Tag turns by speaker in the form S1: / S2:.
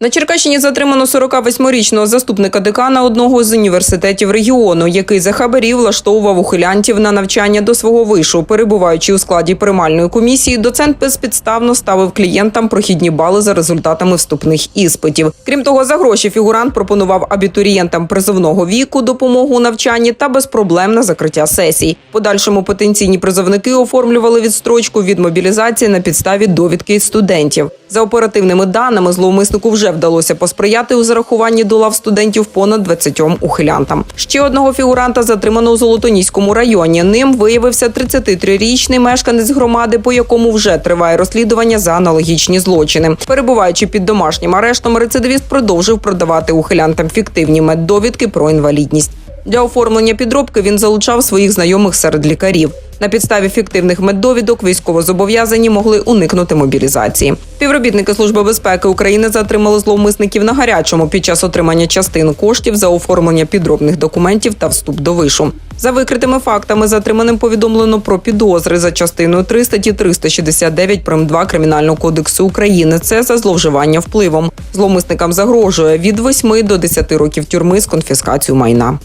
S1: На Черкащині затримано 48-річного заступника декана одного з університетів регіону, який за хабарі влаштовував ухилянтів на навчання до свого вишу. Перебуваючи у складі приймальної комісії, доцент безпідставно ставив клієнтам прохідні бали за результатами вступних іспитів. Крім того, за гроші фігурант пропонував абітурієнтам призовного віку допомогу у навчанні та безпроблемне закриття сесій. Подальшому потенційні призовники оформлювали відстрочку від мобілізації на підставі довідки студентів. За оперативними даними, зловмиснику вже вдалося посприяти у зарахуванні до лав студентів понад 20 ухилянтам. Ще одного фігуранта затримано у Золотоніському районі. Ним виявився 33-річний мешканець громади, по якому вже триває розслідування за аналогічні злочини. Перебуваючи під домашнім арештом, рецидивіст продовжив продавати ухилянтам фіктивні меддовідки про інвалідність. Для оформлення підробки він залучав своїх знайомих серед лікарів. На підставі фіктивних меддовідок військовозобов'язані могли уникнути мобілізації. Співробітники Служби безпеки України затримали зловмисників на гарячому під час отримання частин коштів за оформлення підробних документів та вступ до вишу. За викритими фактами затриманим повідомлено про підозри за частиною 3 статті 369 прим. 2 Кримінального кодексу України. Це за зловживання впливом. Зловмисникам загрожує від 8 до 10 років тюрми з конфіскацією майна.